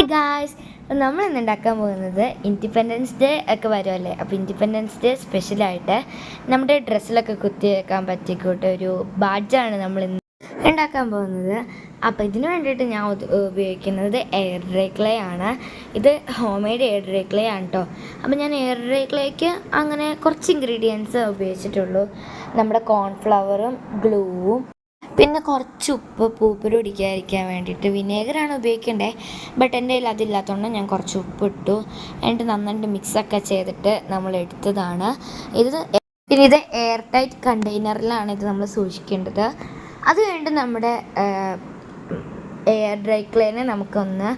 Hi guys നമ്മൾ ഇന്ന് ഉണ്ടാക്കാൻ പോകുന്നത് ഇൻഡിപെൻഡൻസ് ഡേ ഒക്കെ വരുമല്ലേ? അപ്പോൾ ഇൻഡിപെൻഡൻസ് ഡേ സ്പെഷ്യലായിട്ട് നമ്മുടെ ഡ്രസ്സിലൊക്കെ കുത്തി വെക്കാൻ പറ്റിയ കൂട്ട് ഒരു ബാഡ്ജാണ് നമ്മൾ ഇന്ന് ഉണ്ടാക്കാൻ പോകുന്നത്. അപ്പോൾ ഇതിന് വേണ്ടിയിട്ട് ഞാൻ ഉപയോഗിക്കുന്നത് എയർ ഡ്രൈ ക്ലേ ആണ്. ഇത് home made air dry clay ആണ് കേട്ടോ അപ്പോൾ ഞാൻ എയർ ഡ്രൈ ക്ലേക്ക് അങ്ങനെ കുറച്ച് ഇൻഗ്രീഡിയൻസ് ഉപയോഗിച്ചിട്ടുള്ളൂ. നമ്മുടെ കോൺഫ്ലവറും ഗ്ലൂവും പിന്നെ കുറച്ച് ഉപ്പ് പൂപ്പര് പിടിക്കാതിരിക്കാൻ വേണ്ടിയിട്ട് വിനേഗറാണ് ഉപയോഗിക്കേണ്ടത് ബട്ട് എന്റെ കയ്യിൽ അതില്ലാത്തതുകൊണ്ട് ഞാൻ കുറച്ച് ഉപ്പ് ഇട്ടു എന്നിട്ട് നന്നായിട്ട് മിക്സൊക്കെ ചെയ്തിട്ട് നമ്മൾ എടുത്തതാണ്. ഇത് പിന്നെ ഇത് എയർ ടൈറ്റ് കണ്ടെയ്നറിലാണ് ഇത് നമ്മൾ സൂക്ഷിക്കേണ്ടത്. അത് കഴിഞ്ഞിട്ട് നമ്മുടെ എയർ ഡ്രൈ ക്ലീനെ നമുക്കൊന്ന്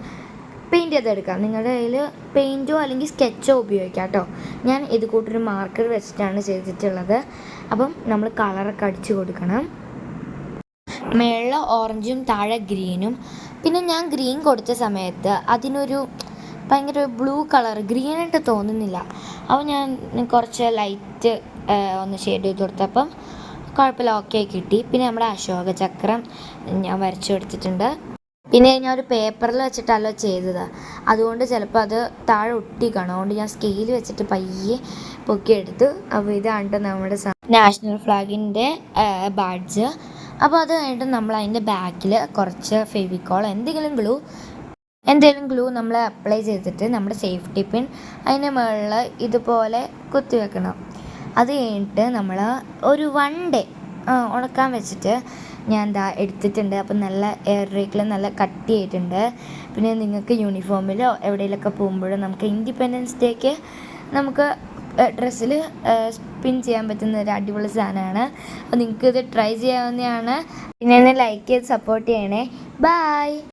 പെയിന്റ് ചെയ്തെടുക്കാം നിങ്ങളുടെ കയ്യിൽ പെയിന്റോ അല്ലെങ്കിൽ സ്കെച്ചോ ഉപയോഗിക്കാം കേട്ടോ. ഞാൻ ഇത് കൂട്ടൊരു മാർക്കർ വെച്ചിട്ടാണ് ചെയ്തിട്ടുള്ളത്. അപ്പം നമ്മൾ കളറൊക്കെ അടിച്ചു കൊടുക്കണം. മേളിൽ ഓറഞ്ചും താഴെ ഗ്രീനും. പിന്നെ ഞാൻ ഗ്രീൻ കൊടുത്ത സമയത്ത് അതിനൊരു ഭയങ്കര ബ്ലൂ കളർ ഗ്രീനായിട്ട് തോന്നുന്നില്ല. അപ്പോൾ ഞാൻ കുറച്ച് ലൈറ്റ് ഒന്ന് ഷെയ്ഡ് ചെയ്ത് കൊടുത്തപ്പം കുഴപ്പമില്ല ഓക്കെ കിട്ടി. പിന്നെ നമ്മുടെ അശോക ചക്രം ഞാൻ വരച്ചു കൊടുത്തിട്ടുണ്ട്. പിന്നെ ഞാൻ ഒരു പേപ്പറിൽ വെച്ചിട്ടല്ലോ ചെയ്തത്. അതുകൊണ്ട് ചിലപ്പോൾ അത് താഴെ ഒട്ടി കാണും. അതുകൊണ്ട് ഞാൻ സ്കെയിൽ വെച്ചിട്ട് പയ്യെ പൊക്കിയെടുത്തു. അപ്പോൾ ഇതാണ് നമ്മുടെ നാഷണൽ ഫ്ലാഗിന്റെ ബാഡ്ജ്. അപ്പോൾ അത് കഴിഞ്ഞിട്ട് നമ്മൾ അതിന്റെ ബാക്കിൽ കുറച്ച് ഫെവിക്കോൾ എന്തെങ്കിലും ഗ്ലൂ എന്തെങ്കിലും ഗ്ലൂ നമ്മൾ അപ്ലൈ ചെയ്തിട്ട് നമ്മുടെ സേഫ്റ്റി പിൻ അതിന്റെ മുകളിൽ ഇതുപോലെ കുത്തി വെക്കണം. അത് കഴിഞ്ഞിട്ട് നമ്മൾ ഒരു വൺ ഡേ ഉണക്കാൻ വെച്ചിട്ട് ഞാൻ എന്താ എടുത്തിട്ടുണ്ട്. അപ്പം നല്ല എയർ റേക്കിൽ നല്ല കട്ടിയായിട്ടുണ്ട്. പിന്നെ നിങ്ങൾക്ക് യൂണിഫോമിലോ എവിടെയെങ്കിലുമൊക്കെ പോകുമ്പോഴോ നമുക്ക് ഇൻഡിപെൻഡൻസ് ഡേക്ക് നമുക്ക് ഡ്രസ്സിൽ സ്പിൻ ചെയ്യാൻ പറ്റുന്ന ഒരു അടിപൊളി സാധനമാണ്. അപ്പോൾ നിങ്ങൾക്കിത് ട്രൈ ചെയ്യാവുന്നതാണ്. പിന്നെ ഒന്ന് ലൈക്ക് ചെയ്ത് സപ്പോർട്ട് ചെയ്യണേ. ബായ്